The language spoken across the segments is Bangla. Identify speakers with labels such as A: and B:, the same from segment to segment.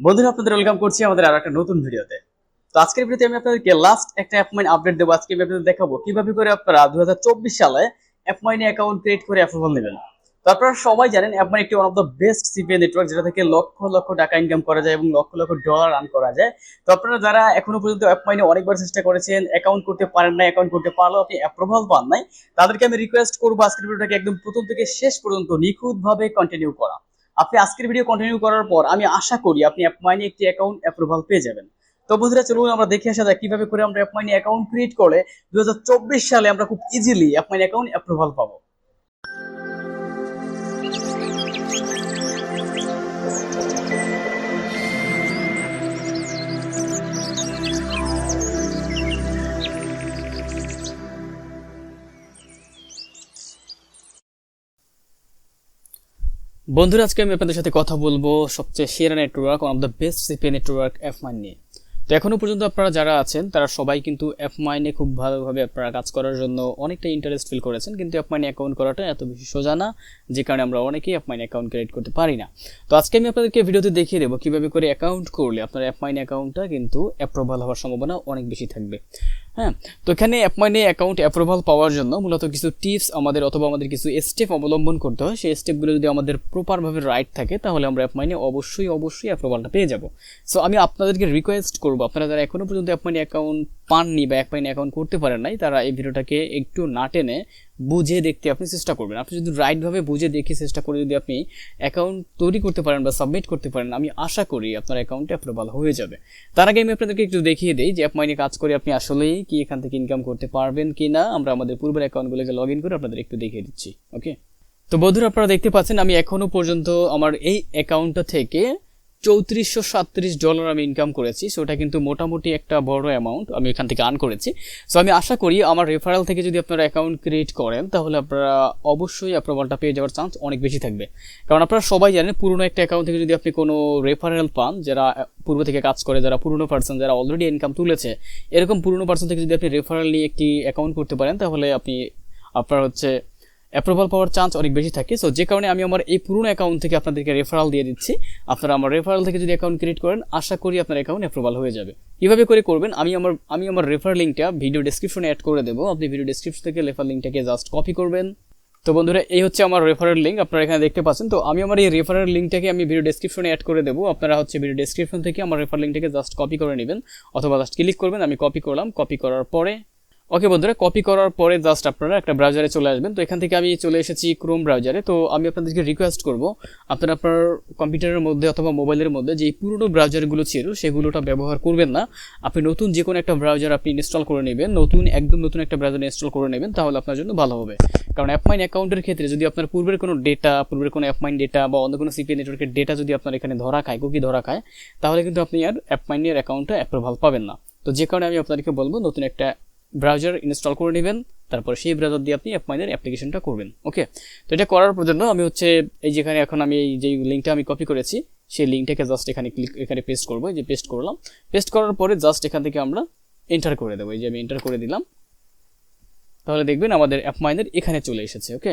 A: বন্ধুরা, আপনাদের ওয়েলকাম করছি আমাদের আরও একটা নতুন ভিডিওতে। তো আজকের ভিডিওতে আমি আপনাদেরকে লাস্ট একটা অ্যাপমাইন আপডেট দেবো। আজকে আমি আপনাদের দেখাবো কীভাবে করে আপনারা দু সালে অ্যাপমাইনে অ্যাকাউন্ট ক্রিয়েট করে অ্যাপ্রুভাল নেবেন। তো আপনারা সবাই জানেন অ্যাপমাইন একটি one of the best CPA network যেটা থেকে লক্ষ লক্ষ টাকা ইনকাম করা যায় এবং লক্ষ লক্ষ ডলার আর্ন করা যায়। তো আপনারা যারা এখনও পর্যন্ত অ্যাপমাইনে অনেকবার চেষ্টা করেছেন অ্যাকাউন্ট করতে পারেন না অ্যাকাউন্ট করতে পারলেও আপনি অ্যাপ্রুভাল পান নাই, তাদেরকে আমি রিকোয়েস্ট করব আজকের ভিডিওটাকে একদম প্রথম থেকে শেষ পর্যন্ত নিখুঁতভাবে কন্টিনিউ করা। আপনি আজকের ভিডিও কন্টিনিউ করার পর আমি আশা করি আপনি অ্যাপমাইনে একটি অ্যাকাউন্ট অ্যাপ্রুভাল পেয়ে যাবেন। তো বন্ধুরা, চলুন আমরা দেখে আসা যাক কীভাবে করে আমরা অ্যাপমাইনে অ্যাকাউন্ট ক্রিয়েট করে দু হাজার চব্বিশ সালে আমরা খুব ইজিলি অ্যাপমাইনে অ্যাকাউন্ট অ্যাপ্রুভাল পাবো। বন্ধুরা, আজকে আমি আপনাদের সাথে কথা বলব সবচেয়ে সেরা network one of the best CP network F mine নিয়ে। তো এখনও পর্যন্ত আপনারা যারা আছেন, তারা সবাই কিন্তু এফ মাইনে খুব ভালোভাবে আপনারা কাজ করার জন্য অনেকটা ইন্টারেস্ট ফিল করেছেন, কিন্তু এফ মাইনে অ্যাকাউন্ট করাটা এত বেশি সোজা না, যে কারণে আমরা অনেকেই এফ মাইনে অ্যাকাউন্ট ক্রিয়েট করতে পারি না। তো আজকে আমি আপনাদেরকে ভিডিওতে দেখিয়ে দেবো কীভাবে করে অ্যাকাউন্ট করলে আপনার এফ মাইনে অ্যাকাউন্টটা কিন্তু অ্যাপ্রুভাল হওয়ার সম্ভাবনা অনেক বেশি থাকবে। হ্যাঁ? তো এখানে অ্যাপমাইনে অ্যাকাউন্ট অ্যাপ্রুভাল পাওয়ার জন্য মূলত কিছু টিপস আমাদের অথবা আমাদের কিছু স্টেপ অবলম্বন করতে হয়। সেই স্টেপগুলো যদি আমাদের প্রপারভাবে রাইট থাকে, তাহলে আমরা অ্যাপমাইনে অবশ্যই অবশ্যই অ্যাপ্রুভালটা পেয়ে যাব। সো আমি আপনাদেরকে রিকোয়েস্ট করব, আপনারা যারা এখনও পর্যন্ত অ্যাপমাইনে অ্যাকাউন্ট পাননি বা অ্যাপমাইনে অ্যাকাউন্ট করতে পারেন নাই, তারা এই ভিডিওটাকে একটু না টেনে বুঝে দেখতে আপনি চেষ্টা করবেন। আপনি যদি রাইটভাবে বুঝে দেখে চেষ্টা করে যদি আপনি অ্যাকাউন্ট তৈরি করতে পারেন বা সাবমিট করতে পারেন, আমি আশা করি আপনার অ্যাকাউন্টে অ্যাপ্রুভাল হয়ে যাবে। তার আগে আমি আপনাদেরকে একটু দেখিয়ে দিই যে অ্যাপমাইনে কাজ করে আপনি আসলেই কি এখান থেকে ইনকাম করতে পারবেন কি না আমরা আমাদের পূর্বের অ্যাকাউন্টগুলোকে লগ ইন করে আপনাদের একটু দেখিয়ে দিচ্ছি ওকে তো বন্ধুরা, আপনারা দেখতে পাচ্ছেন আমি এখনও পর্যন্ত আমার এই অ্যাকাউন্টটা থেকে চৌত্রিশশো সাতত্রিশ ডলার আমি ইনকাম করেছি সো ওটা কিন্তু মোটামুটি একটা বড় অ্যামাউন্ট আমি এখান থেকে আর্ন করেছি। সো আমি আশা করি আমার রেফারেল থেকে যদি আপনারা অ্যাকাউন্ট ক্রিয়েট করেন, তাহলে আপনারা অবশ্যই অ্যাপ্রুভালটা পেয়ে যাওয়ার চান্স অনেক বেশি থাকবে। কারণ আপনারা সবাই জানেন, পুরনো একটা অ্যাকাউন্ট থেকে যদি আপনি কোনো রেফারেল পান, যারা পূর্ব থেকে কাজ করে, যারা পুরনো পার্সন যারা অলরেডি ইনকাম তুলেছে, এরকম পুরনো পার্সন থেকে যদি আপনি রেফারেল নিয়ে একটি অ্যাকাউন্ট করতে পারেন, তাহলে আপনি, আপনার হচ্ছে অ্যাপ্রুভাল পাওয়ার চান্স অনেক বেশি থাকে। সো যে কারণে আমি আমার এই পুরনো অ্যাকাউন্ট থেকে আপনাদেরকে রেফারাল দিয়ে দিচ্ছি। আপনারা আমার রেফারাল থেকে যদি অ্যাকাউন্ট ক্রিয়েট করেন, আশা করি আপনার অ্যাকাউন্ট অ্যাপ্রুভাল হয়ে যাবে। কীভাবে করে করবেন? আমি আমার আমি আমার রেফার লিঙ্কটা ভিডিও ডিসক্রিপশনে অ্যাড করে দেবো। আপনি ভিডিও ডিসক্রিপশন থেকে রেফার লিঙ্কটাকে জাস্ট কপি করবেন। তো বন্ধুরা, এই হচ্ছে আমার রেফারেল লিঙ্ক আপনারা এখানে দেখতে পাচ্ছেন। তো আমি আমার এই রেফারেল লিঙ্কটাকে আমি ভিডিও ডেসক্রিপশনে অ্যাড করে দেবো। আপনারা হচ্ছে ভিডিও ডেসক্রিপশন থেকে আমার রেফার লিঙ্কটাকে জাস্ট কপি করে নেবেন। অথবা জাস্ট ক্লিক করবেন। আমি কপি করলাম। কপি করার পরে ওকে বন্ধুরা কপি করার পরে জাস্ট আপনারা একটা ব্রাউজারে চলে আসবেন। তো এখান থেকে আমি চলে এসেছি ক্রোম ব্রাউজারে তো আমি আপনাদেরকে রিকোয়েস্ট করব, আপনারা আপনার কম্পিউটারের মধ্যে অথবা মোবাইলের মধ্যে যে পুরনো ব্রাউজারগুলো ছিল, সেগুলোটা ব্যবহার করবেন না। আপনি নতুন যে কোনো একটা ব্রাউজার আপনি ইনস্টল করে নেবেন, নতুন, একদম নতুন একটা ব্রাউজার ইনস্টল করে নেবেন, তাহলে আপনার জন্য ভালো হবে। কারণ অ্যাপমাইন অ্যাকাউন্টের ক্ষেত্রে যদি আপনার পূর্বের কোনো ডেটা পূর্বের কোনো অ্যাপমাইন ডেটা বা অন্য কোনো সিপি নেটওয়ার্কের ডেটা যদি আপনার এখানে ধরা খায় কুকি ধরা খায়, তাহলে কিন্তু আপনি আর অ্যাপমাইনের অ্যাকাউন্টটা অ্যাপ্রুভাল পাবেন না। তো যে কারণে আমি আপনাদেরকে বলব, নতুন একটা ব্রাউজার ইনস্টল করে নেবেন, তারপর সেই ব্রাউজার দিয়ে আপনি অ্যাপমাইনের অ্যাপ্লিকেশনটা করবেন ওকে তো এটা করার জন্য আমি হচ্ছে এই যেখানে এখন আমি এই যে লিঙ্কটা আমি কপি করেছি, সেই লিঙ্কটাকে জাস্ট এখানে ক্লিক এখানে পেস্ট করব যে পেস্ট করলাম। পেস্ট করার পরে জাস্ট এখান থেকে আমরা এন্টার করে দেবো, এই যে আমি এন্টার করে দিলাম। তাহলে দেখবেন আমাদের অ্যাপমাইনের এখানে চলে এসেছে ওকে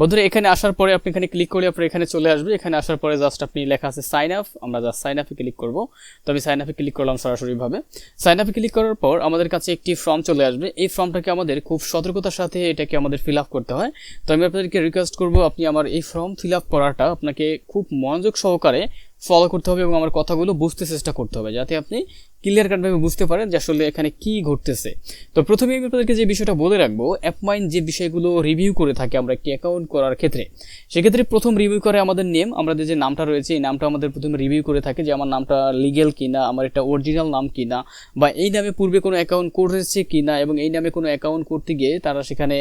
A: বন্ধুরা, এখানে আসার পরে আপনি এখানে ক্লিক করলে আপনার এখানে চলে আসবে। এখানে আসার পরে জাস্ট আপনি লেখা আছে সাইন আপ আমরা জাস্ট সাইন আপে ক্লিক করব। তো আমি সাইন আপে ক্লিক করলাম সরাসরিভাবে। সাইন আপে ক্লিক করার পর আমাদের কাছে একটি ফর্ম চলে আসবে। এই ফর্মটাকে আমাদের খুব সতর্কতার সাথে এটাকে আমাদের ফিল আপ করতে হয়। তো আমি আপনাদেরকে রিকোয়েস্ট করব, আপনি আমার এই ফর্ম ফিল আপ করাটা আপনাকে খুব মনোযোগ সহকারে ফলো করতে হবে এবং আমার কথাগুলো বুঝতে চেষ্টা করতে হবে, যাতে আপনি ক্লিয়ার কাটভাবে বুঝতে পারেন যে আসলে এখানে কি ঘটতেছে। তো প্রথমে আমি আপনাদেরকে যে বিষয়টা বলে রাখব অ্যাপমাইন যে বিষয়গুলো রিভিউ করে থাকে আমরা একটি অ্যাকাউন্ট করার ক্ষেত্রে, সেক্ষেত্রে প্রথম রিভিউ করে আমাদের নেম আমাদের যে নামটা রয়েছে, এই নামটা আমাদের প্রথমে রিভিউ করে থাকে যে আমার নামটা লিগেল কিনা, আমার একটা অরিজিনাল নাম কিনা, বা এই নামে পূর্বে কোনো অ্যাকাউন্ট করেছে কিনা, এবং এই নামে কোনো অ্যাকাউন্ট করতে গিয়ে তারা সেখানে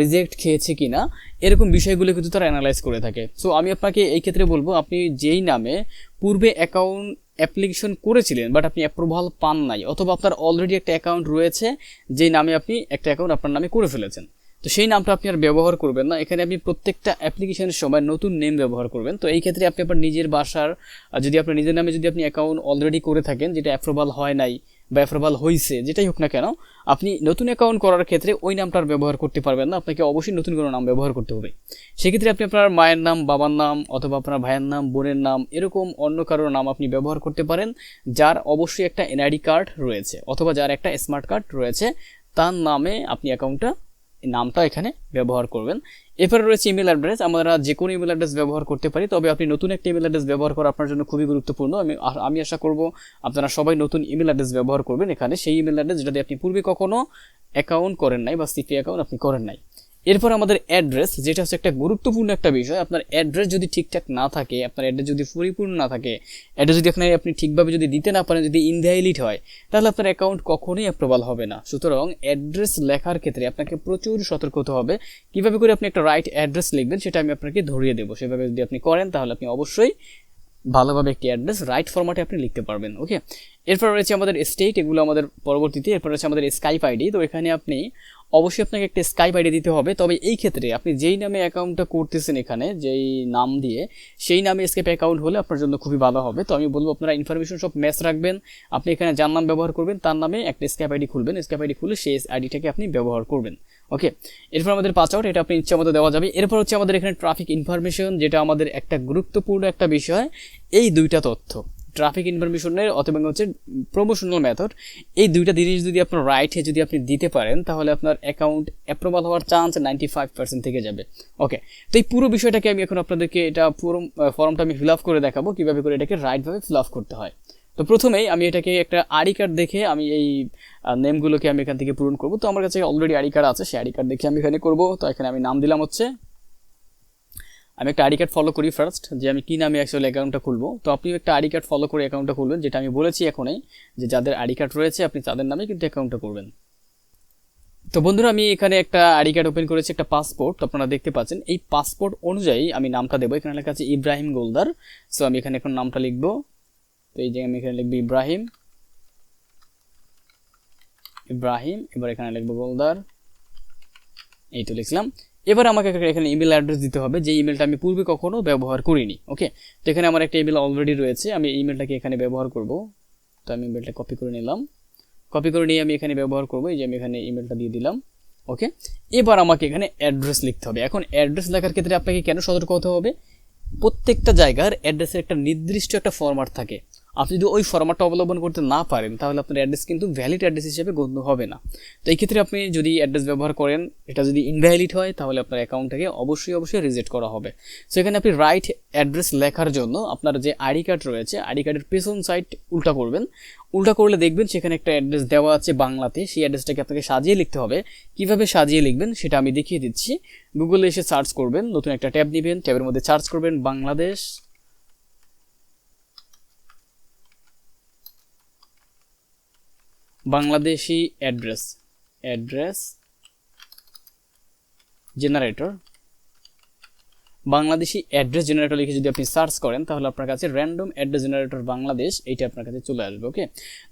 A: রিজেক্ট খেয়েছে কিনা, এরকম বিষয়গুলো কিন্তু তারা অ্যানালাইজ করে থাকে। সো আমি আপনাকে এই ক্ষেত্রে বলব, আপনি যেই নামে পূর্বে অ্যাকাউন্ট অ্যাপ্লিকেশন করেছিলেন বাট আপনি অ্যাপ্রুভাল পান নাই, অথবা আপনার অলরেডি একটা অ্যাকাউন্ট রয়েছে, যেই নামে আপনি একটা অ্যাকাউন্ট আপনার নামে করে ফেলেছেন। তো সেই নামটা আপনি আর ব্যবহার করবেন না। এখানে আপনি প্রত্যেকটা অ্যাপ্লিকেশনের সময় নতুন নেম ব্যবহার করবেন। তো এই ক্ষেত্রে আপনি আপনার নিজের বাসার যদি আপনার নিজের নামে যদি আপনি অ্যাকাউন্ট অলরেডি করে থাকেন, যেটা অ্যাপ্রুভাল হয় নাই বা অ্যাপ্রুভাল হয়েছে যেটাই হোক না কেন, আপনি নতুন অ্যাকাউন্ট করার ক্ষেত্রে ওই নামটার ব্যবহার করতে পারবেন না, আপনাকে অবশ্যই নতুন কোনো নাম ব্যবহার করতে হবে। সেক্ষেত্রে আপনি আপনার মায়ের নাম, বাবার নাম অথবা আপনার ভাইয়ের নাম, বোনের নাম, এরকম অন্য কারোর নাম আপনি ব্যবহার করতে পারেন, যার অবশ্যই একটা এনআইডি কার্ড রয়েছে, অথবা যার একটা স্মার্ট কার্ড রয়েছে, তার নামে আপনি অ্যাকাউন্টটা নামটা এখানে ব্যবহার করবেন। এরপরে রয়েছে ইমেল অ্যাড্রেস আমরা যে কোনো ইমেল অ্যাড্রেস ব্যবহার করতে পারি, তবে আপনি নতুন একটা ইমেল অ্যাড্রেস ব্যবহার করা আপনার জন্য খুবই গুরুত্বপূর্ণ। আমি আমি আশা করব আপনারা সবাই নতুন ইমেল অ্যাড্রেস ব্যবহার করবেন এখানে। সেই ইমেল অ্যাড্রেস যেটাতে আপনি পূর্বে কখনো অ্যাকাউন্ট করেন নাই বা সিপি অ্যাকাউন্ট আপনি করেন নাই। এরপর আমাদের অ্যাড্রেস যেটা হচ্ছে একটা গুরুত্বপূর্ণ একটা বিষয়, আপনার অ্যাড্রেস যদি ঠিকঠাক না থাকে, আপনার অ্যাড্রেস যদি পরিপূর্ণ না থাকে অ্যাড্রেস যদি এখানে আপনি ঠিকভাবে যদি দিতে না পারেন, যদি ইনভ্যালিড হয়, তাহলে আপনার অ্যাকাউন্ট কখনোই অ্যাপ্রুভাল হবে না। সুতরাং অ্যাড্রেস লেখার ক্ষেত্রে আপনাকে প্রচুর সতর্ক হতে হবে। কীভাবে করে আপনি একটা রাইট অ্যাড্রেস লিখবেন, সেটা আমি আপনাকে ধরিয়ে দেবো। সেভাবে যদি আপনি করেন, তাহলে আপনি অবশ্যই ভালোভাবে একটি অ্যাড্রেস রাইট ফরম্যাটে আপনি লিখতে পারবেন ওকে এরপর রয়েছে আমাদের স্টেট এগুলো আমাদের পরবর্তীতে, এরপর রয়েছে আমাদের স্কাইপ আইডি তো এখানে আপনি অবশ্যই আপনাকে একটা স্কাইপ আইডি দিতে হবে। তবে এই ক্ষেত্রে আপনি যেই নামে অ্যাকাউন্টটা করতেছেন এখানে, যেই নাম দিয়ে, সেই নামে স্কেপ অ্যাকাউন্ট হলে আপনার জন্য খুবই ভালো হবে। তো আমি বলব, আপনারা ইনফরমেশন সব ম্যাচ রাখবেন। আপনি এখানে যার নাম ব্যবহার করবেন, তার নামে একটা স্ক্যাপ আইডি খুলবেন। স্ক্যাপ আইডি খুলে সেই আইডিটাকে আপনি ব্যবহার করবেন। ওকে এরপর আমাদের পাস আউট এটা আপনি ইচ্ছা মতো দেওয়া যাবে। এরপর হচ্ছে আমাদের এখানে ট্রাফিক ইনফরমেশন যেটা আমাদের একটা গুরুত্বপূর্ণ একটা বিষয়, এই দুইটা তথ্য। ট্রাফিক ইনফরমেশনের অথবা হচ্ছে প্রমোশনাল মেথড এই দুইটা জিনিস যদি আপনার রাইটে যদি আপনি দিতে পারেন, তাহলে আপনার অ্যাকাউন্ট অ্যাপ্রুভাল হওয়ার চান্স নাইনটি ফাইভ পার্সেন্ট থেকে যাবে। ওকে তো এই পুরো বিষয়টাকে আমি এখন আপনাদেরকে এটা পুরো ফর্মটা আমি ফিল আপ করে দেখাবো, কীভাবে করে এটাকে রাইটভাবে ফিল আপ করতে হয়। তো প্রথমেই আমি এটাকে একটা আড়ি কার্ড দেখে আমি এই নেমগুলোকে আমি এখান থেকে পূরণ করব। তো আমার কাছে অলরেডি আইডি কার্ড আছে, সেই আড়ি কার্ড দেখে আমি এখানে করব। তো এখানে আমি নাম দিলাম হচ্ছে আমি একটা আইডি কার্ড ফলো করি ফার্স্ট যে আমি কী নামে অ্যাকচুয়ালি অ্যাকাউন্টটা খুলবো। তো আপনি একটা আইডি কার্ড ফলো করে অ্যাকাউন্টটা খুলবেন, যেটা আমি বলেছি এখনই, যে যাদের আইডি কার্ড রয়েছে, আপনি তাদের নামে কিন্তু অ্যাকাউন্টটা করবেন তো বন্ধুরা, আমি এখানে একটা আইডি কার্ড ওপেন করেছি, একটা পাসপোর্ট তো আপনারা দেখতে পাচ্ছেন। এই পাসপোর্ট অনুযায়ী আমি নামটা দেবো। এখানে লেখা আছে ইব্রাহিম গোলদার। সো আমি এখানে এখন নামটা লিখব। তো এই যে আমি এখানে লিখব ইব্রাহিম। ইব্রাহিম, এবার এখানে লিখব গোলদার। এই তো লিখলাম। এবার আমাকে এখানে ইমেল অ্যাড্রেস দিতে হবে, যে ইমেলটা আমি পূর্বে কখনো ব্যবহার করিনি ওকে তো এখানে আমার একটা ইমেল অলরেডি রয়েছে, আমি ইমেলটাকে এখানে ব্যবহার করব। তো আমি ইমেলটা কপি করে নিলাম। কপি করে নিয়ে আমি এখানে ব্যবহার করব, এই যে আমি এখানে ইমেলটা দিয়ে দিলাম ওকে এবার আমাকে এখানে অ্যাড্রেস লিখতে হবে। এখন অ্যাড্রেস লেখার ক্ষেত্রে আপনাকে কেন সতর্ক হতে হবে? প্রত্যেকটা জায়গার অ্যাড্রেসের একটা নির্দিষ্ট একটা ফরম্যাট থাকে। আপনি যদি ওই ফরম্যাটটা অবলম্বন করতে না পারেন, তাহলে আপনার অ্যাড্রেস কিন্তু ভ্যালিড অ্যাড্রেস হিসেবে গণ্য হবে না। তো এই ক্ষেত্রে আপনি যদি অ্যাড্রেস ব্যবহার করেন, এটা যদি ইনভ্যালিড হয়, তাহলে আপনার অ্যাকাউন্টটাকে অবশ্যই অবশ্যই রিজেক্ট করা হবে। সো এখানে আপনি রাইট অ্যাড্রেস লেখার জন্য আপনার যে আইডি কার্ড রয়েছে আইডি কার্ডের পেছন সাইড উল্টা করবেন। উল্টা করলে দেখবেন সেখানে একটা অ্যাড্রেস দেওয়া আছে বাংলাতে, সেই অ্যাড্রেসটাকে আপনাকে সাজিয়ে লিখতে হবে। কীভাবে সাজিয়ে লিখবেন, সেটা আমি দেখিয়ে দিচ্ছি। গুগলে এসে সার্চ করবেন, নতুন একটা ট্যাব নেবেন, ট্যাবের মধ্যে সার্চ করবেন, Bangladesh Bangladeshi address address generator Bangladeshi address generator লিখে যদি আপনি সার্চ করেন, তাহলে আপনার কাছে র্যান্ডম অ্যাড্রেস জেনারেটর বাংলাদেশ, এইটা আপনার কাছে চলে আসবে ওকে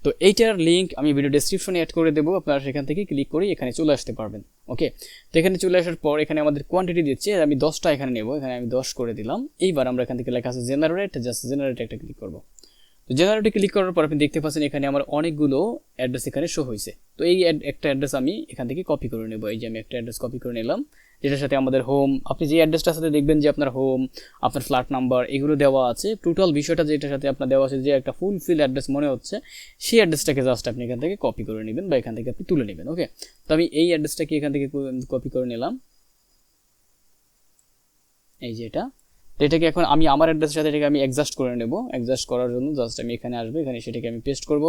A: তো এইটার লিঙ্ক আমি ভিডিও ডিসক্রিপশনে অ্যাড করে দেবো, আপনারা সেখান থেকে ক্লিক করে এখানে চলে আসতে পারবেন ওকে তো এখানে চলে আসার পর এখানে আমাদের কোয়ান্টিটি দিচ্ছে, আমি দশটা এখানে নেব, এখানে আমি দশ করে দিলাম, এইবার আমরা এখান থেকে লেখা আছে জেনারেট জাস্ট জেনারেট একটা ক্লিক করব। তো জেনারেটে ক্লিক করার পর আপনি দেখতে পাচ্ছেন এখানে আমার অনেকগুলো অ্যাড্রেস এখানে শো হয়েছে। তো এই একটা অ্যাড্রেস আমি এখান থেকে কপি করে নেব। এই যে আমি একটা অ্যাড্রেস কপি করে নিলাম, যেটার সাথে আমাদের হোম আপনি যে অ্যাড্রেসটার সাথে দেখবেন যে আপনার হোম আপনার ফ্ল্যাট নাম্বার এগুলো দেওয়া আছে। টোটাল বিষয়টা যেটার সাথে আপনার দেওয়া আছে যে একটা ফুল ফিল অ্যাড্রেস মনে হচ্ছে, সেই অ্যাড্রেসটাকে জাস্ট আপনি এখান থেকে কপি করে নেবেন বা এখান থেকে আপনি তুলে নেবেন ওকে তো আমি এই অ্যাড্রেসটাকে এখান থেকে কপি করে নিলাম। এই যে এটা। এটাকে এখন আমি আমার অ্যাড্রেসের সাথে এটাকে আমি অ্যাডজাস্ট করে নেব। অ্যাডজাস্ট করার জন্য জাস্ট আমি এখানে আসব, এখানে সেটাকে আমি পেস্ট করব।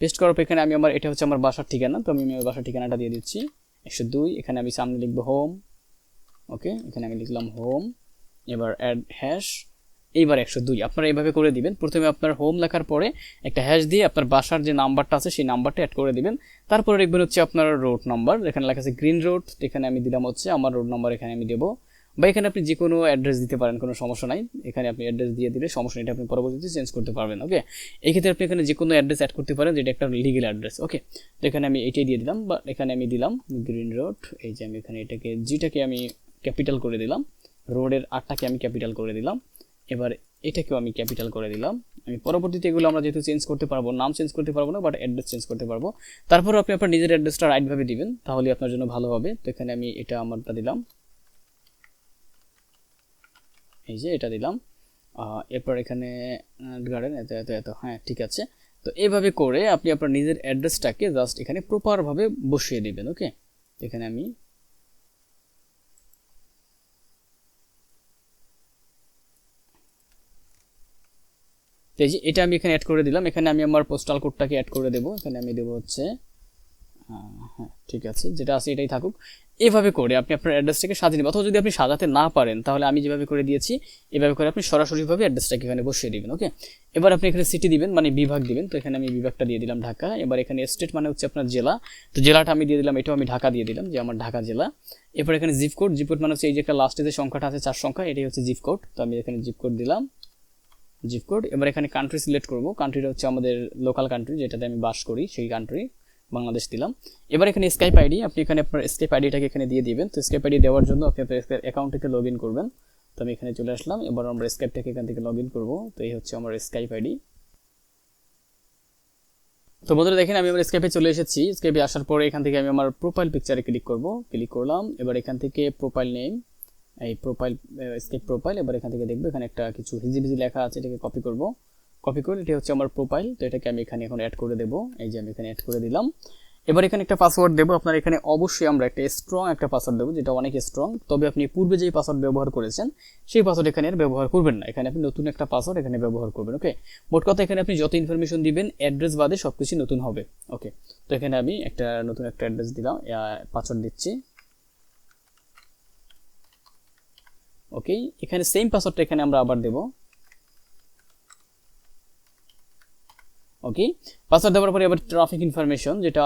A: পেস্ট করার পর এখানে আমি আমার, এটা হচ্ছে আমার বাসার ঠিকানা, তো আমি আমার বাসার ঠিকানাটা দিয়ে দিচ্ছি। একশো দুই, এখানে আমি সামনে লিখব হোম ওকে এখানে আমি লিখলাম হোম এবার অ্যাড হ্যাশ এইবার একশো দুই। আপনারা এইভাবে করে দিবেন। প্রথমে আপনার হোম লেখার পরে একটা হ্যাশ দিয়ে আপনার বাসার যে নাম্বারটা আছে সেই নাম্বারটা অ্যাড করে দিবেন। তারপরে দেখবেন হচ্ছে আপনার রোড নাম্বার এখানে লেখা আছে গ্রিন রোড এখানে আমি দিলাম হচ্ছে আমার রোড নাম্বার এখানে আমি দেবো। বা এখানে আপনি যে কোনো অ্যাড্রেস দিতে পারেন, কোনো সমস্যা নাই। এখানে আপনি অ্যাড্রেস দিয়ে দিলে সমস্যা নেই আপনি পরবর্তীতে চেঞ্জ করতে পারবেন ওকে এই ক্ষেত্রে আপনি এখানে যে কোনো অ্যাড্রেস অ্যাড করতে পারেন, যেটা একটা লিগেল অ্যাড্রেস ওকে তো এখানে আমি এটাই দিয়ে দিলাম, বা এখানে আমি দিলাম গ্রিন রোড এই যে আমি এখানে এটাকে জিটাকে আমি ক্যাপিটাল করে দিলাম রোডের আটটাকে আমি ক্যাপিটাল করে দিলাম। এবার এটাকেও আমি ক্যাপিটাল করে দিলাম। আমি পরবর্তীতে এগুলো আমরা যেহেতু চেঞ্জ করতে পারব, নাম চেঞ্জ করতে পারব না বাট অ্যাড্রেস চেঞ্জ করতে পারব। তারপর আপনি আপনার নিজের অ্যাড্রেসটা রাইটভাবে দিবেন তাহলে আপনার জন্য ভালো হবে। তো এখানে আমি এটা আমারটা দিলাম। এই যে এটা দিলাম। এরপর এখানে গার্ডেন এত এত এত হ্যাঁ ঠিক আছে। তো এইভাবে করে আপনি আপনার নিজের অ্যাড্রেসটাকে জাস্ট এখানে প্রপারভাবে বসিয়ে দিবেন ওকে এখানে আমি এটা আমি এখানে অ্যাড করে দিলাম। এখানে আমি আমার পোস্টাল কোডটাকে অ্যাড করে দেবো। এখানে আমি দেবো হচ্ছে হ্যাঁ ঠিক আছে, যেটা আছে এটাই থাকুক। এভাবে করে আপনি আপনার অ্যাড্রেসটাকে সাজিয়ে নেবেন। অথবা যদি আপনি সাজাতে না পারেন, তাহলে আমি যেভাবে করে দিয়েছি, এভাবে করে আপনি সরাসরিভাবে অ্যাড্রেসটাকে এখানে বসিয়ে দিবেন, ওকে? এবার আপনি এখানে সিটি দিবেন মানে বিভাগ দিবেন। তো এখানে আমি বিভাগটা দিয়ে দিলাম ঢাকা। এবার এখানে স্টেট মানে হচ্ছে আপনার জেলা। তো জেলাটা আমি দিয়ে দিলাম, এটাও আমি ঢাকা দিয়ে দিলাম, যে আমার ঢাকা জেলা। এরপর এখানে জিপ কোড জিপ কোড মানে হচ্ছে এই যে একটা লাস্টে যে সংখ্যাটা আছে, চার সংখ্যা, এটাই হচ্ছে জিপ কোড তো আমি এখানে জিপ কোড দিলাম জিপ কোড এবার এখানে কান্ট্রি সিলেক্ট করব। কান্ট্রিটা হচ্ছে আমাদের লোকাল কান্ট্রি যেটাতে আমি বাস করি, সেই কান্ট্রি বাংলাদেশ দিলাম। এবার এখানে স্কাইপ আইডি আপনি এখানে আপনার স্কাইপ আইডিটাকে এখানে দিয়ে দিবেন। তো স্কাইপ আইডি দেওয়ার জন্য আপনি আপনার অ্যাকাউন্ট থেকে লগ ইন করবেন। তো আমি এখানে চলে আসলাম। এবার আমরা স্কাইপটাকে এখান থেকে লগ ইন করব। তো এই হচ্ছে আমার স্কাইপ আইডি তো বন্ধুরা দেখেন, আমি আমার স্কেপে চলে এসেছি। স্কেপে আসার পরে এখান থেকে আমি আমার প্রোফাইল পিকচারে ক্লিক করব। ক্লিক করলাম। এবার এখান থেকে প্রোফাইল নেম এই প্রোফাইল স্কেপ প্রোফাইল এবার এখান থেকে দেখব এখানে একটা কিছু হিজি ভিজি লেখা আছে, এটাকে কপি করব। কপি করে এটা হচ্ছে আমার প্রোফাইল তো এটাকে আমি এখানে এখন অ্যাড করে দেবো। এই যে আমি এখানে অ্যাড করে দিলাম। এবার এখানে একটা পাসওয়ার্ড দেবো। আপনার এখানে অবশ্যই আমরা একটা স্ট্রং একটা পাসওয়ার্ড দেবো, যেটা অনেক স্ট্রং তবে আপনি পূর্বে যেই পাসওয়ার্ড ব্যবহার করেছেন, সেই পাসওয়ার্ড এখানে আর ব্যবহার করবেন না। এখানে আপনি নতুন একটা পাসওয়ার্ড এখানে ব্যবহার করবেন ওকে মোট কথা এখানে আপনি যত ইনফরমেশন দিবেন অ্যাড্রেস বাদে সব কিছু নতুন হবে ওকে তো এখানে আমি একটা নতুন একটা অ্যাড্রেস দিলাম পাসওয়ার্ড দিচ্ছি। ওকে এখানে সেম পাসওয়ার্ডটা এখানে আমরা আবার দেব। ওকে পাসওয়ার্ড দেওয়ার পরে আবার ট্রাফিক ইনফরমেশন যেটা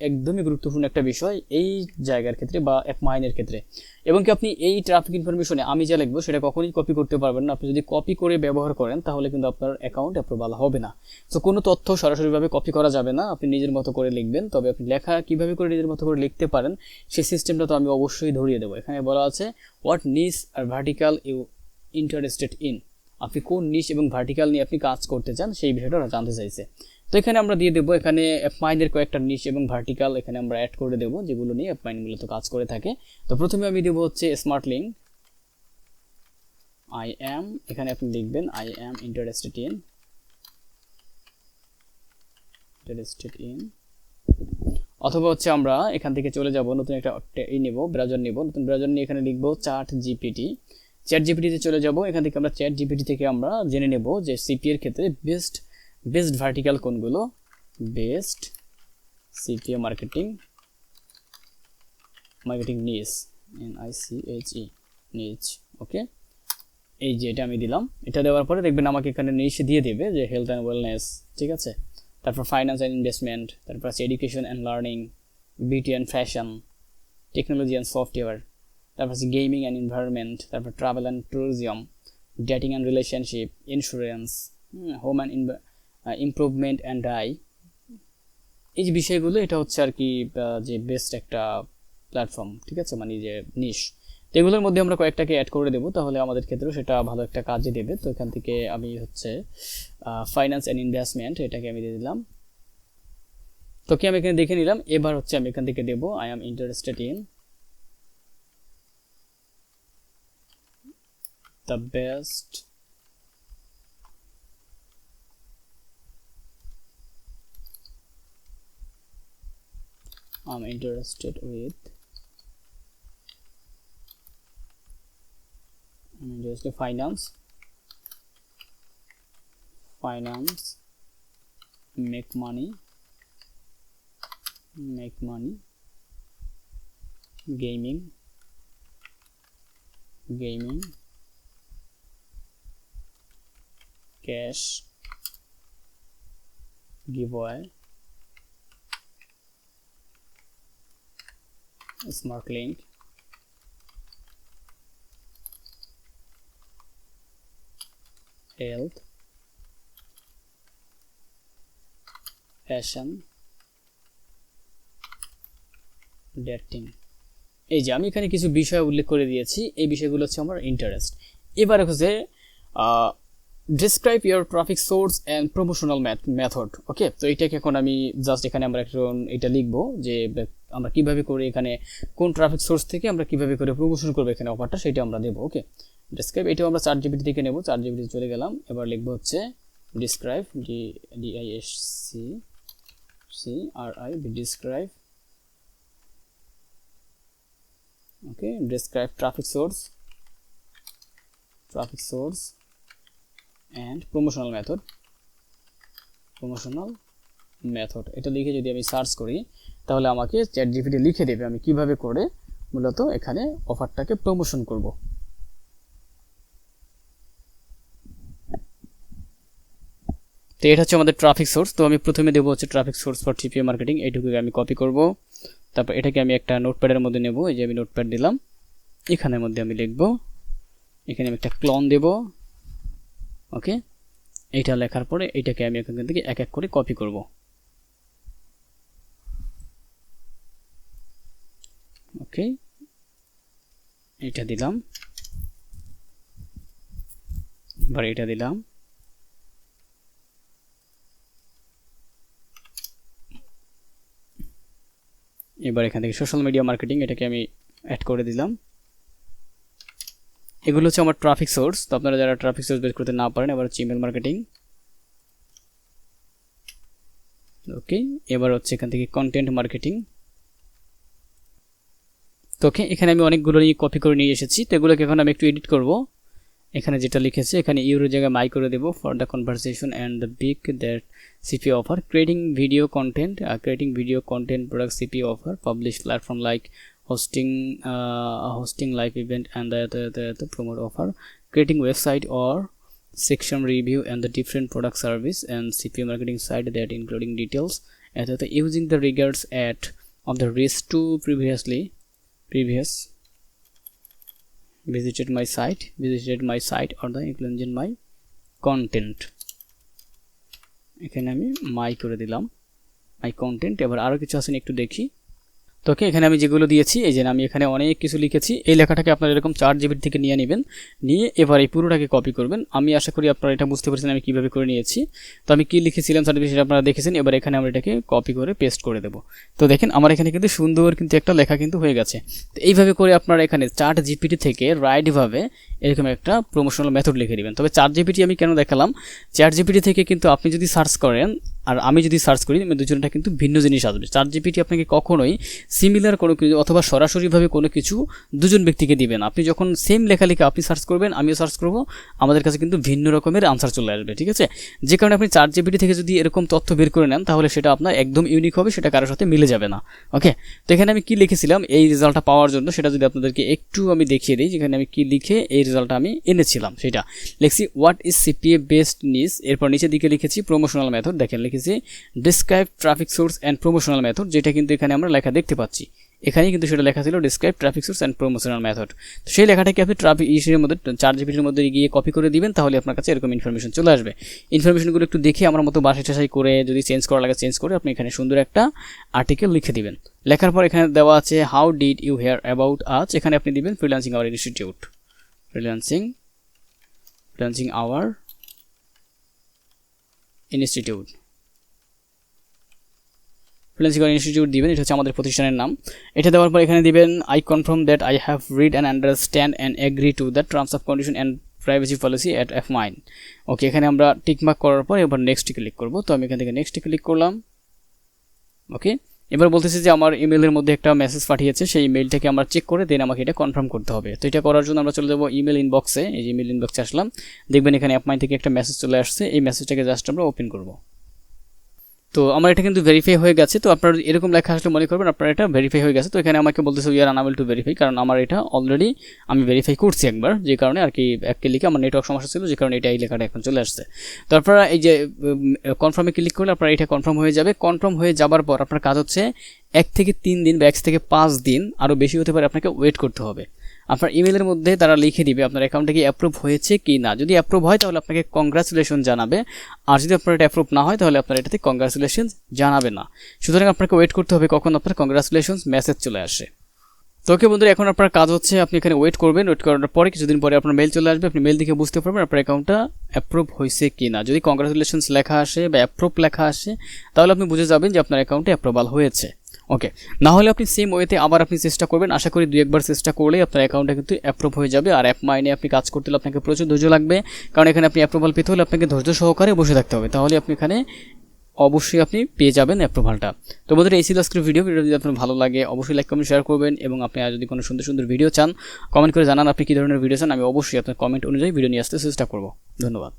A: একদমই গুরুত্বপূর্ণ একটা বিষয়, এই জায়গার ক্ষেত্রে বা অ্যাপ মাইনের ক্ষেত্রে। এবং কি আপনি এই ট্রাফিক ইনফরমেশনে আমি যা লিখব, সেটা কখনোই কপি করতে পারবেন না। আপনি যদি কপি করে ব্যবহার করেন, তাহলে কিন্তু আপনার অ্যাকাউন্ট অ্যাপ্রুভাল হবে না। তো কোনো তথ্য সরাসরিভাবে কপি করা যাবে না। আপনি নিজের মতো করে লিখবেন। তবে আপনি লেখা, কীভাবে করে নিজের মতো করে লিখতে পারেন সেই সিস্টেমটা তো আমি অবশ্যই ধরিয়ে দেবো। এখানে বলা আছে what niche or vertical you interested in আপনি কোন নিশ এবং ভার্টিক্যাল নিয়ে আপনি কাজ করতে চান, সেই বিষয়টা ওরা জানতে চাইছে। তো এখানে আমরা দিয়ে দেবো, এখানে অ্যাপমাইনের কয়েকটা নিশ এবং ভার্টিক্যাল এখানে আমরা অ্যাড করে দেবো, যেগুলো নিয়ে অ্যাপমাইন মূলত কাজ করে থাকে। তো প্রথমে আমি দেবো হচ্ছে স্মার্ট লিঙ্ক আই অ্যাম এখানে আপনি লিখবেন I am interested in interested in অথবা হচ্ছে আমরা এখান থেকে চলে যাব, নতুন একটা ই নেব ব্রাউজার নেব, নতুন ব্রাউজার নিয়ে এখানে লিখব চার্ট জিপিটি চ্যাট জিপিটিতে চলে যাব। এখান থেকে আমরা চ্যাট জিপিটি থেকে আমরা জেনে নেব যে সিপি এর ক্ষেত্রে বেস্ট বেস্ট ভার্টিক্যাল কোনগুলো? Best CPA marketing marketing niche N I C H E niche okay এই যে এটা আমি দিলাম। এটা দেওয়ার পরে দেখবেন আমাকে এখানে নিচে দিয়ে দেবে যে হেলথ অ্যান্ড ওয়েলনেস ঠিক আছে? তারপর ফাইন্যান্স অ্যান্ড ইনভেস্টমেন্ট তারপর আছে education and learning beauty and fashion technology and software তারপর আছে গেমিং অ্যান্ড এনভায়রনমেন্ট তারপর travel and tourism dating and relationship insurance home and improvement and I এই যে বিষয়গুলো, এটা হচ্ছে আর কি যে বেস্ট একটা প্ল্যাটফর্ম ঠিক আছে? মানে যে নিশ তো এগুলোর মধ্যে আমরা কয়েকটাকে অ্যাড করে দেবো, তাহলে আমাদের ক্ষেত্রেও সেটা ভালো একটা কাজে দেবে। তো এখান থেকে আমি হচ্ছে ফাইন্যান্স অ্যান্ড ইনভেস্টমেন্ট এটাকে আমি দিয়ে দিলাম। তো কি আমি এখানে দেখে নিলাম? এবার হচ্ছে আমি এখান থেকে দেবো I am interested in the best. I'm interested with. I'm interested in finance. Finance. Make money. Make money. Gaming. Gaming cash giveaway. Smart link. Health. Fashion. Dating. এই যে আমি এখানে কিছু বিষয় উল্লেখ করে দিয়েছি, এই বিষয়গুলো হচ্ছে আমার ইন্টারেস্ট এবারে হচ্ছে describe your traffic source and promotional method okay তো এটাকে এখন আমি জাস্ট এখানে আমরা এখন এটা লিখব যে, আমরা কীভাবে করে এখানে, কোন ট্রাফিক সোর্স থেকে আমরা কীভাবে করে প্রমোশন করব এখানে অফারটা সেটা আমরা দেবো ওকে ডিসক্রাইব এটাও আমরা চার জিবিটি থেকে নেব চার জিবিটি চলে গেলাম, এবার লিখব হচ্ছে describe D D I S C C R I describe okay describe traffic source traffic source and promotional method. Promotional method. এটা লিখে যদি আমি সার্চ করি, তাহলে আমাকে চ্যাট জিপিটি লিখে দেবে আমি কীভাবে করে মূলত এখানে অফারটাকে প্রমোশন করব। তো এটা হচ্ছে আমাদের ট্রাফিক সোর্স তো আমি প্রথমে দেবো হচ্ছে traffic source for CPA marketing এইটুকুকে আমি কপি করব। তারপর এটাকে আমি একটা নোটপ্যাডের মধ্যে নেব। এই যে আমি নোটপ্যাড দিলাম। এখানের মধ্যে আমি লিখব। এখানে আমি একটা ক্লন দেব। ওকে? এইটা লেখার পরে এটাকে আমি এখান থেকে এক এক করে কপি করব। ওকে? এটা দিলাম। এবার এটা দিলাম। এবার এখান থেকে সোশ্যাল মিডিয়া মার্কেটিং এটাকে আমি অ্যাড করে দিলাম। এগুলো হচ্ছে আমার ট্রাফিক সোর্স তো আপনারা যারা ট্রাফিক সোর্স বের করতে না পারেন, এবার হচ্ছে ইমেল মার্কেটিং ওকে এবার হচ্ছে এখান থেকে কন্টেন্ট মার্কেটিং তো ওকে, এখানে আমি অনেকগুলো নিয়ে কপি করে নিয়ে এসেছি। তো এগুলোকে এখন আমি একটু এডিট করব। এখানে যেটা লিখেছে, এখানে ইউরো জায়গায় মাই করে দেবো for the conversation and the big that CP offer creating video content creating video content product CP offer publish platform like hosting uh, hosting live event and the, the, the, the promote offer creating website or section review and the different product service and cpa marketing site that including details and the, using the regards at of the risk to previously previous visited my site visited my site or the inclusion my content এখানে আমি মাই করে দিলাম মাই কন্টেন্ট এবার আরও কিছু আছেন একটু দেখি তো ওকে এখানে আমি যেগুলো দিয়েছি, এই যে আমি এখানে অনেক কিছু লিখেছি, এই লেখাটাকে আপনারা এরকম চার জিবির থেকে নিয়ে নেবেন, নিয়ে এবার এই পুরোটাকে কপি করবেন। আমি আশা করি আপনারা এটা বুঝতে পেরেছেন আমি কীভাবে করে নিয়েছি। তো আমি কী লিখেছিলাম সার্টিফিকেট আপনারা দেখেছেন, এবার এখানে আমরা এটাকে কপি করে পেস্ট করে দেবো। তো দেখেন, আমার এখানে কিন্তু সুন্দর কিন্তু একটা লেখা কিন্তু হয়ে গেছে। তো এইভাবে করে আপনারা এখানে চার জিপিটি থেকে রাইটভাবে এরকম একটা প্রমোশনাল মেথড লিখে দেবেন। তবে চার জিপিটি আমি কেন দেখালাম? চার জিপিটি থেকে কিন্তু আপনি যদি সার্চ করেন, আর আমি যদি সার্চ করি দুজনটা কিন্তু ভিন্ন জিনিস আসবে। চার জিপিটি আপনাকে কখনোই সিমিলার কোনো কিছু অথবা সরাসরিভাবে কোনো কিছু দুজন ব্যক্তিকে দিবেন আপনি যখন সেম লেখালেখি আপনি সার্চ করবেন, আমিও সার্চ করব, আমাদের কাছে কিন্তু ভিন্ন রকমের আনসার চলে আসবে, ঠিক আছে? যে কারণে আপনি চার জিপিটি থেকে যদি এরকম তথ্য বের করে নেন, তাহলে সেটা আপনার একদম ইউনিক হবে, সেটা কারোর সাথে মিলে যাবে না। ওকে তো এখানে আমি কি লিখেছিলাম? এই রেজাল্টটা পাওয়ার জন্য সেটা যদি আপনাদেরকে একটু আমি দেখিয়ে দিই, যেখানে আমি কি লিখে এই রেজাল্টটা আমি এনেছিলাম সেটা। লিখছি হোয়াট ইজ সিপিএ বেস্ট নিস এরপর নিচের দিকে লিখেছি প্রমোশনাল মেথড দেখেন, লিখেছি describe traffic source and promotional method যেটা কিন্তু এখানে আমরা লেখা দেখতে পাচ্ছি। এখানেই কিন্তু সেটা লেখা ছিল describe traffic source and promotional method তো সেই লেখাটাকে আপনি ট্রাফিক ইসের মধ্যে চার জিবির মধ্যে গিয়ে কপি করে দিবেন? তাহলে আপনার কাছে এরকম ইনফরমেশন চলে আসবে। ইনফরমেশনগুলো একটু দেখে আমার মতো বাসাই টাসাই করে যদি চেঞ্জ করা লাগে চেঞ্জ করে আপনি এখানে সুন্দর একটা আর্টিকেল লিখে দিবেন। লেখার পর এখানে দেওয়া আছে how did you hear about us এখানে আপনি দিবেন freelancing our institute freelancing freelancing our institute. Freelancing institute দিবেন, এটা হচ্ছে আমাদের প্রতিষ্ঠানের নাম। এটা দেওয়ার পর এখানে দিবেন I confirm that I have read and understand and agree to the terms of condition and privacy policy at F mine okay এখানে আমরা টিকমার্ক করার পর এবার নেক্সট ক্লিক করব। তো আমি এখান থেকে নেক্সট ক্লিক করলাম। ওকে এবার বলতেছি যে আমার ইমেলের মধ্যে একটা মেসেজ পাঠিয়েছে, সেই ইমেলটাকে আমরা চেক করে দেন আমাকে এটা কনফার্ম করতে হবে। তো এটা করার জন্য আমরা চলে যাব ইমেল ইনবক্সে এই যে ইমেল ইনবক্সে আসলাম। দেখবেন এখানে অ্যাপমাইন থেকে একটা মেসেজ চলে আসছে। এই মেসেজটাকে জাস্ট আমরা ওপেন করব। তো আমার এটা কিন্তু ভেরিফাই হয়ে গেছে, তো আপনার এরকম লেখা আসলে মনে করবেন, আপনার এটা ভেরিফাই হয়ে গেছে। তো এখানে আমাকে বলতেছে we are unable to verify কারণ আমার এটা অলরেডি আমি ভেরিফাই করছি একবার, যে কারণে আর কি এককে লিখে আমার নেটওয়ার্ক সমস্যা ছিল, যে কারণে এটা এই লেখাটা এখন চলে আসছে। তো আপনারা এই যে কনফার্মে ক্লিক করলে আপনার এটা কনফার্ম হয়ে যাবে। কনফার্ম হয়ে যাবার পর আপনার কাজ হচ্ছে এক থেকে তিন দিন বা এক থেকে পাঁচ দিন আরও বেশি হতে পারে আপনাকে ওয়েট করতে হবে। আপনার ইমেলের মধ্যে তারা লিখে দিবে আপনার অ্যাকাউন্টে কি অ্যাপ্রুভ হয়েছে কি না। যদি অ্যাপ্রুভ হয় তাহলে আপনাকে কংগ্রাচুলেশন জানাবে। আর যদি আপনার এটা অ্যাপ্রুভ না হয় তাহলে আপনার এটাতে কংগ্রাচুলেশন জানাবে না। সুতরাং আপনাকে ওয়েট করতে হবে কখন আপনার কংগ্রাচুলেশন মেসেজ চলে আসে। তো ওকে বন্ধুরা, এখন আপনার কাজ হচ্ছে আপনি এখানে ওয়েট করবেন। ওয়েট করার পরে কিছুদিন পরে আপনার মেল চলে আসবে। আপনি মেল দেখে বুঝতে পারবেন আপনার অ্যাকাউন্টটা অ্যাপ্রুভ হয়েছে কি না। যদি কংগ্রাচুলেশনস লেখা আসে বা অ্যাপ্রুভ লেখা আসে, তাহলে আপনি বুঝে যাবেন যে আপনার অ্যাকাউন্টে অ্যাপ্রুভাল হয়েছে। ওকে না হলে আপনি সেম ওয়েতে আবার আপনি চেষ্টা করবেন। আশা করি দুই একবার চেষ্টা করলেই আপনার অ্যাকাউন্টটা কিন্তু অ্যাপ্রুভ হয়ে যাবে। আর অ্যাপ মাইনে আপনি কাজ করতে হলে আপনাকে প্রচুর ধৈর্য লাগবে। কারণ এখানে আপনি অ্যাপ্রুভাল পেতে হলে আপনাকে ধৈর্য সহকারে বসে থাকতে হবে। তাহলে আপনি এখানে অবশ্যই আপনি পেয়ে যাবেন অ্যাপ্রুভালটা তো বন্ধুরা, এই ছিল আজকের ভিডিও ভিডিও যদি আপনার ভালো লাগে, অবশ্যই লাইক কমেন্ট শেয়ার করবেন। এবং আপনি যদি কোনো সুন্দর সুন্দর ভিডিও চান কমেন্ট করে জানান আপনি কী ধরনের ভিডিও চান। আমি অবশ্যই আপনার কমেন্ট অনুযায়ী ভিডিও নিয়ে আসতে চেষ্টা করব। ধন্যবাদ।